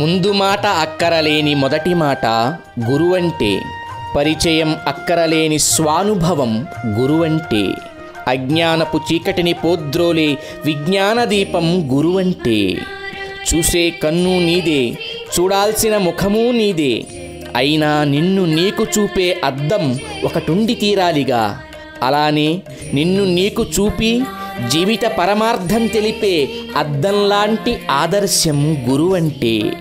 ముందు మాట అక్కరలేని మొదటి మాట గురువంటే. పరిచయం అక్కరలేని స్వానుభవం గురువంటే. అజ్ఞానపు చీకటిని పోద్రోలే విజ్ఞాన దీపం గురువంటే. చూసే కన్ను నీదే చూడాల్సిన ముఖము నీదే. అయినా నిన్ను నీకు చూపే అద్దం ఒకటుండి తీరాలిగా. అలానే నిన్ను నీకు చూపి జీవిత పరమార్థం తెలిపే అద్దంలాంటి ఆదర్శం గురువంటే.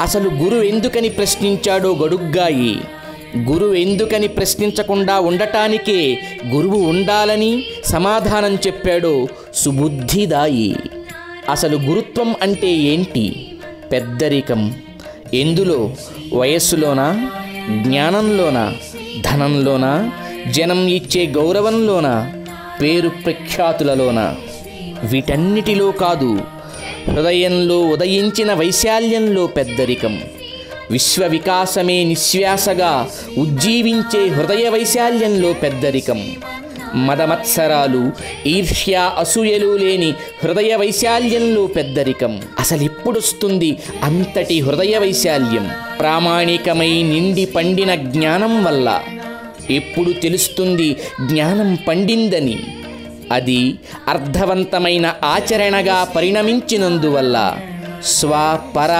అసలు గురువు ఎందుకని ప్రశ్నించాడో గడుగ్గాయి. గురువు ఎందుకని ప్రశ్నించకుండా ఉండటానికే గురువు ఉండాలని సమాధానం చెప్పాడో సుబుద్ధిదాయి. అసలు గురుత్వం అంటే ఏంటి? పెద్దరికం. ఎందులో? వయస్సులోనా? జ్ఞానంలోనా? ధనంలోనా? జనం ఇచ్చే గౌరవంలోనా? పేరు ప్రఖ్యాతులలోనా? వీటన్నిటిలో కాదు. హృదయంలో ఉదయించిన వైశాల్యంలో పెద్దరికం. విశ్వ వికాసమే నిశ్వాసగా ఉజ్జీవించే హృదయ వైశాల్యంలో పెద్దరికం. మదమత్సరాలు ఈర్ష్య అసూయలు లేని హృదయ వైశాల్యంలో పెద్దరికం. అసలిప్పుడొస్తుంది అంతటి హృదయ వైశాల్యం? ప్రామాణికమై నిండి పండిన జ్ఞానం వల్ల. ఎప్పుడు తెలుస్తుంది జ్ఞానం పండిందని? అది అర్థవంతమైన ఆచరణగా పరిణమించినందువల్ల స్వ పర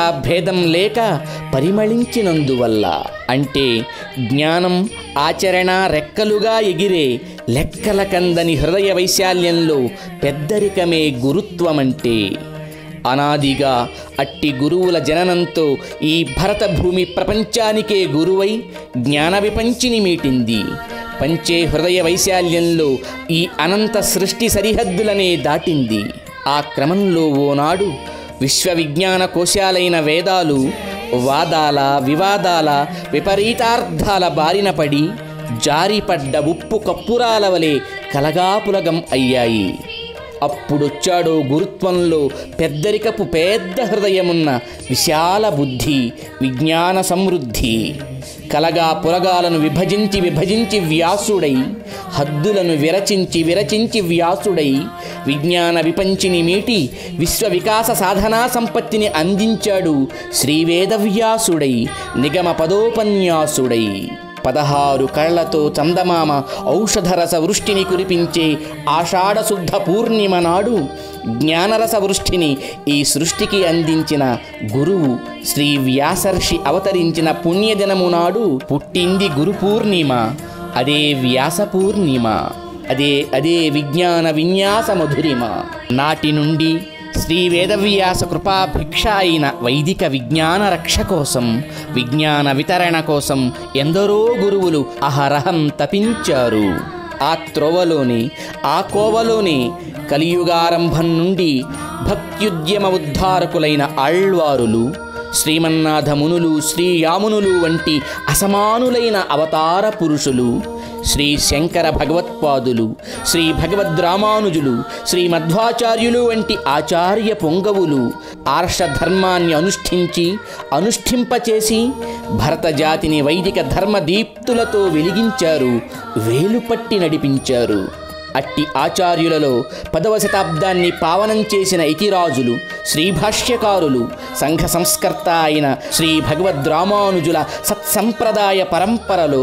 లేక పరిమళించినందువల్ల. అంటే జ్ఞానం ఆచరణ రెక్కలుగా ఎగిరే లెక్కల కందని హృదయ వైశాల్యంలో పెద్దరికమే గురుత్వమంటే అనాదిగా అట్టి గురువుల జననంతో ఈ భరత భూమి ప్రపంచానికే గురువై జ్ఞాన విపంచిని మీటింది. పంచే హృదయ వైశాల్యంలో ఈ అనంత సృష్టి సరిహద్దులనే దాటింది. ఆ క్రమంలో ఓనాడు విశ్వవిజ్ఞాన కోశాలైన వేదాలు వాదాల వివాదాల విపరీతార్థాల బారిన పడి జారిపడ్డ ఉప్పు కప్పురాల వలె కలగాపులగం అయ్యాయి. అప్పుడొచ్చాడో గురుత్వంలో పెద్దరికపు పెద్ద హృదయమున్న విశాల బుద్ధి విజ్ఞాన సమృద్ధి. కలగా పురగాలను విభజించి విభజించి వ్యాసుడై హద్దులను విరచించి విరచించి వ్యాసుడై విజ్ఞాన విపంచిని మీటి విశ్వ వికాస సాధనా సంపత్తిని అందించాడు శ్రీవేదవ్యాసుడై నిగమ పదోపన్యాసుడై. పదహారు కళ్ళతో చందమామ ఔషధరస వృష్టిని కురిపించే ఆషాఢశుద్ధ పూర్ణిమ నాడు జ్ఞానరస వృష్టిని ఈ సృష్టికి అందించిన గురువు శ్రీ వ్యాసర్షి అవతరించిన పుణ్యదినము నాడు పుట్టింది గురు పూర్ణిమ. అదే వ్యాస పూర్ణిమ. అదే అదే విజ్ఞాన విన్యాస మధురిమ. నాటి నుండి శ్రీ వేదవ్యాస కృపాభిక్ష అయిన వైదిక విజ్ఞాన రక్ష కోసం విజ్ఞాన వితరణ కోసం ఎందరో గురువులు అహరహం తపించారు. ఆ త్రోవలోని ఆ కోవలోని కలియుగారంభం నుండి భక్త్యుద్యమ ఉద్ధారకులైన ఆళ్వారులు శ్రీమన్నాథమునులు శ్రీయామునులు వంటి అసమానులైన అవతార పురుషులు శ్రీ శంకర భగవత్పాదులు శ్రీ భగవద్రామానుజులు శ్రీ మధ్వాచార్యులు వంటి ఆచార్య పొంగవులు ఆర్షధర్మాన్ని అనుష్ఠించి అనుష్ఠింపచేసి భరత జాతిని వైదిక ధర్మ దీప్తులతో వెలిగించారు వేలుపట్టి నడిపించారు. అట్టి ఆచార్యులలో పదవ శతాబ్దాన్ని పావనం చేసిన ఇతిరాజులు శ్రీభాష్యకారులు సంఘ సంస్కర్త అయిన శ్రీ భగవద్రామానుజుల సత్సంప్రదాయ పరంపరలో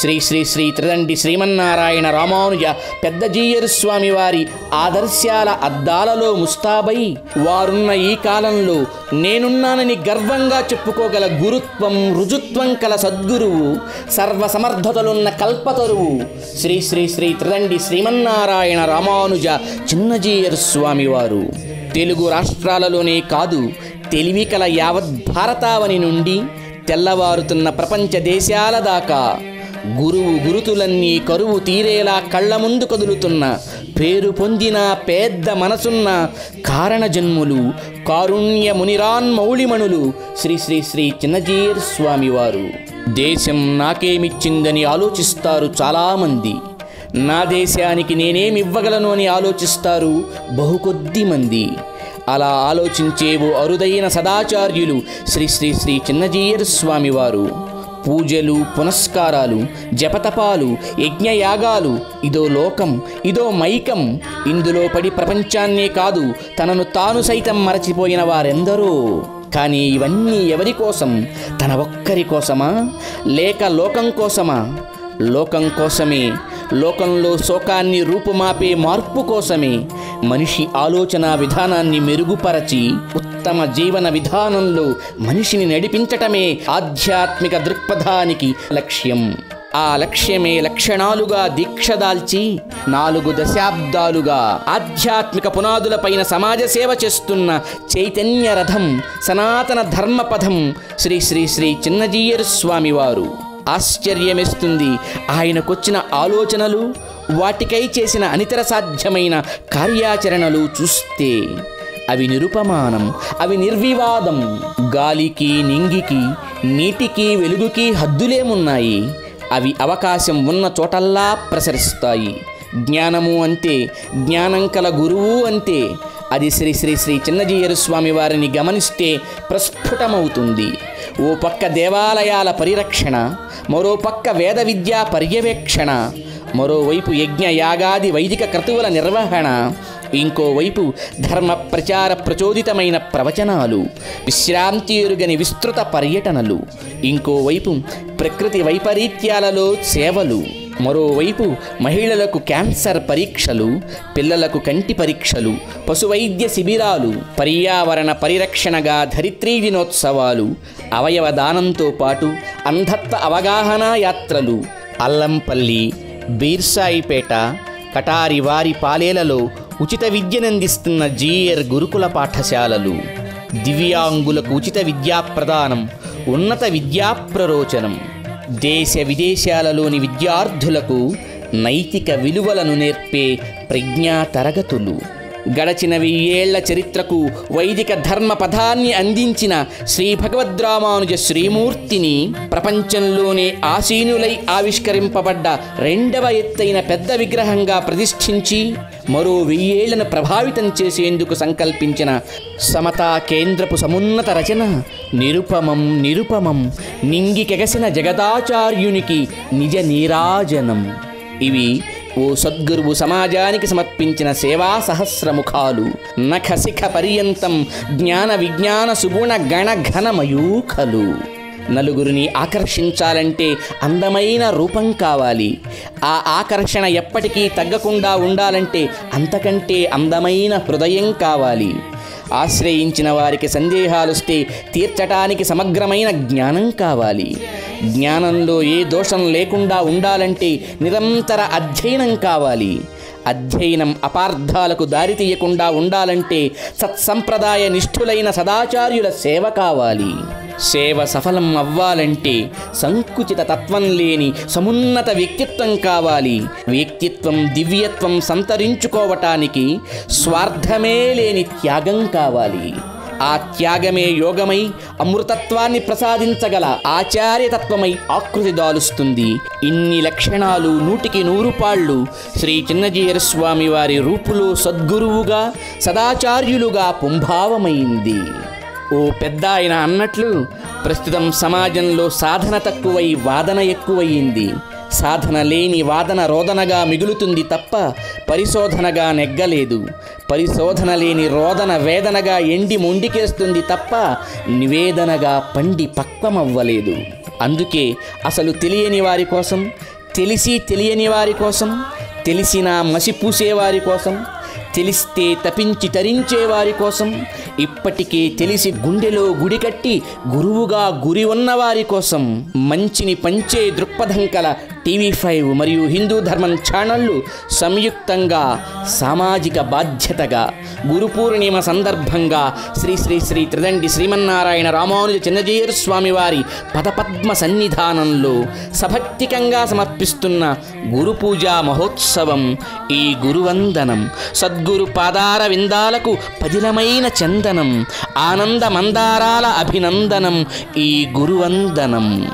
శ్రీ శ్రీ శ్రీ త్రిదండి శ్రీమన్నారాయణ రామానుజ పెద్దజీయరు స్వామి వారి ఆదర్శాల అద్దాలలో ముస్తాబై వారున్న ఈ కాలంలో నేనున్నానని గర్వంగా చెప్పుకోగల గురుత్వం రుజుత్వం కల సద్గురువు సర్వసమర్థతలున్న కల్పతరువు శ్రీ శ్రీ శ్రీ త్రిదండి శ్రీమన్నారాయణ రామానుజ చిన్నజీయరు స్వామివారు తెలుగు రాష్ట్రాలలోనే కాదు తెలివి కల యావత్ భారతావని నుండి తెల్లవారుతున్న ప్రపంచ దేశాల దాకా గురువు గురుతులన్నీ కరువు తీరేలా కళ్ళ ముందు కదులుతున్న పేరు పొందిన పెద్ద మనసున్న కారణ జన్ములు కారుణ్య మునిరాన్ మౌళిమణులు శ్రీ శ్రీ శ్రీ చిన్నజీర్ స్వామివారు. దేశం నాకేమిచ్చిందని ఆలోచిస్తారు చాలామంది. నా దేశానికి నేనేమివ్వగలను అని ఆలోచిస్తారు బహుకొద్ది మంది. అలా ఆలోచించేవు అరుదైన సదాచార్యులు శ్రీ శ్రీ శ్రీ చిన్నజీయర్ స్వామివారు. పూజలు పునస్కారాలు జపతపాలు యజ్ఞయాగాలు. ఇదో లోకం ఇదో మైకం. ఇందులో పడి ప్రపంచాన్నే కాదు తనను తాను సైతం మరచిపోయిన వారెందరో. కానీ ఇవన్నీ ఎవరి కోసం? తన ఒక్కరి కోసమా? లేక లోకం కోసమా? లోకం కోసమే. లోకంలో శోకాన్ని రూపుమాపే మార్పు కోసమే. మనిషి ఆలోచన విధానాన్ని మెరుగుపరచి తమ జీవన విధానంలో మనిషిని నడిపించటమే ఆధ్యాత్మిక దృక్పథానికి లక్ష్యం. ఆ లక్ష్యమే లక్షణాలుగా దీక్షదాల్చి నాలుగు దశాబ్దాలుగా ఆధ్యాత్మిక పునాదులపైన సమాజ సేవ చేస్తున్న చైతన్య రథం సనాతన ధర్మపథం శ్రీ శ్రీ శ్రీ చిన్నజీయర్ స్వామివారు. ఆశ్చర్యమేస్తుంది ఆయనకొచ్చిన ఆలోచనలు వాటికై చేసిన అనితర సాధ్యమైన కార్యాచరణలు చూస్తే. అవి నిరుపమానం అవి నిర్వివాదం. గాలికి నింగికి నీటికి వెలుగుకి హద్దులేమున్నాయి. అవి అవకాశం ఉన్న చోటల్లా ప్రసరిస్తాయి. జ్ఞానము అంతే జ్ఞానం కల గురువు అంతే అది శ్రీ శ్రీ శ్రీ చిన్నజీయరు స్వామి వారిని గమనిస్తే ప్రస్ఫుటమవుతుంది. ఓ పక్క దేవాలయాల పరిరక్షణ మరో పక్క వేద విద్యా పర్యవేక్షణ మరోవైపు యజ్ఞ యాగాది వైదిక క్రతువుల నిర్వహణ ఇంకోవైపు ధర్మ ప్రచార ప్రచోదితమైన ప్రవచనాలు విశ్రాంతి ఎరుగని విస్తృత పర్యటనలు ఇంకోవైపు ప్రకృతి వైపరీత్యాలలో సేవలు మరోవైపు మహిళలకు క్యాన్సర్ పరీక్షలు పిల్లలకు కంటి పరీక్షలు పశువైద్య శిబిరాలు పర్యావరణ పరిరక్షణగా ధరిత్రీ దినోత్సవాలు అవయవ దానంతో పాటు అంధత్వ అవగాహన యాత్రలు అల్లంపల్లి బీర్సాయిపేట కటారి వారి పాలేలలో ఉచిత విద్యనందిస్తున్న జీఎర్ గురుకుల పాఠశాలలు. దివ్యాంగులకు ఉచిత విద్యా ప్రదానం ఉన్నత విద్యా ప్రరోచనం. దేశ విదేశాలలోని విద్యార్థులకు నైతిక విలువలను నేర్పే ప్రజ్ఞా తరగతులు. గడచిన వెయ్యేళ్ళ చరిత్రకు వైదిక ధర్మ పదాన్ని అందించిన శ్రీ భగవద్రామానుజ శ్రీమూర్తిని ప్రపంచంలోనే ఆసీనులై ఆవిష్కరింపబడ్డ రెండవ ఎత్తైన పెద్ద విగ్రహంగా ప్రతిష్ఠించి మరో వెయ్యేళ్ళను ప్రభావితం చేసేందుకు సంకల్పించిన సమతా కేంద్రపు సమున్నత రచన నిరుపమం నిరుపమం నింగికెగసిన జగదాచార్యునికి నిజ నీరాజనం. ఇవి ఓ సద్గురువు సమాజానికి సమర్పించిన సేవా సహస్రముఖాలు. నఖశిఖ పర్యంతం జ్ఞాన విజ్ఞాన సుగుణ గణ ఘనమయూఖలు. నలుగురిని ఆకర్షించాలంటే అందమైన రూపం కావాలి. ఆ ఆకర్షణ ఎప్పటికీ తగ్గకుండా ఉండాలంటే అంతకంటే అందమైన హృదయం కావాలి. ఆశ్రయించిన వారికి సందేహాలుస్తే తీర్చటానికి సమగ్రమైన జ్ఞానం కావాలి. జ్ఞానంలో ఏ దోషం లేకుండా ఉండాలంటే నిరంతర అధ్యయనం కావాలి. అధ్యయనం అపార్థాలకు దారి తీయకుండా ఉండాలంటే సత్సంప్రదాయ నిష్ఠులైన సదాచార్యుల సేవ కావాలి. సేవ సఫలం అవ్వాలంటే సంకుచిత తత్వం లేని సమున్నత వ్యక్తిత్వం కావాలి. వ్యక్తిత్వం దివ్యత్వం సంతరించుకోవటానికి స్వార్థమే లేని త్యాగం కావాలి. ఆ త్యాగమే యోగమై అమృతత్వాన్ని ప్రసాదించగల ఆచార్యతత్వమై ఆకృతి దాలుస్తుంది. ఇన్ని లక్షణాలు నూటికి నూరు పాళ్ళు శ్రీ చిన్నజీయర స్వామి వారి రూపులో సద్గురువుగా సదాచార్యులుగా పుంభావమైంది. ఓ పెద్ద ఆయన అన్నట్లు ప్రస్తుతం సమాజంలో సాధన తక్కువై వాదన ఎక్కువయింది సాధన లేని వాదన రోదనగా మిగులుతుంది తప్ప పరిశోధనగా నెగ్గలేదు. పరిశోధన లేని రోదన వేదనగా ఎండి మొండికేస్తుంది తప్ప నివేదనగా పండి పక్వమవ్వలేదు. అందుకే అసలు తెలియని వారి కోసం తెలిసి తెలియని వారి కోసం తెలిసిన మసిపూసేవారి కోసం తెలిస్తే తపించి తరించేవారి కోసం ఇప్పటికే తెలిసి గుండెలో గుడి కట్టి గురువుగా గురి ఉన్నవారి కోసం మంచిని పంచే దృక్పథం కల టీవీ ఫైవ్ మరియు హిందూ ధర్మం ఛానళ్ళు సంయుక్తంగా సామాజిక బాధ్యతగా గురు పూర్ణిమ సందర్భంగా శ్రీ శ్రీ శ్రీ త్రిదండి శ్రీమన్నారాయణ రామానుజ చిన్నజీయర్ స్వామి వారి పదపద్మ సన్నిధానంలో సభక్తికంగా సమర్పిస్తున్న గురు పూజా మహోత్సవం ఈ గురువందనం. సద్గురు పాదార విందాలకు పదిలమైన చంద ఆనంద మందారాల అభినందనం. ఈ గురువందనం.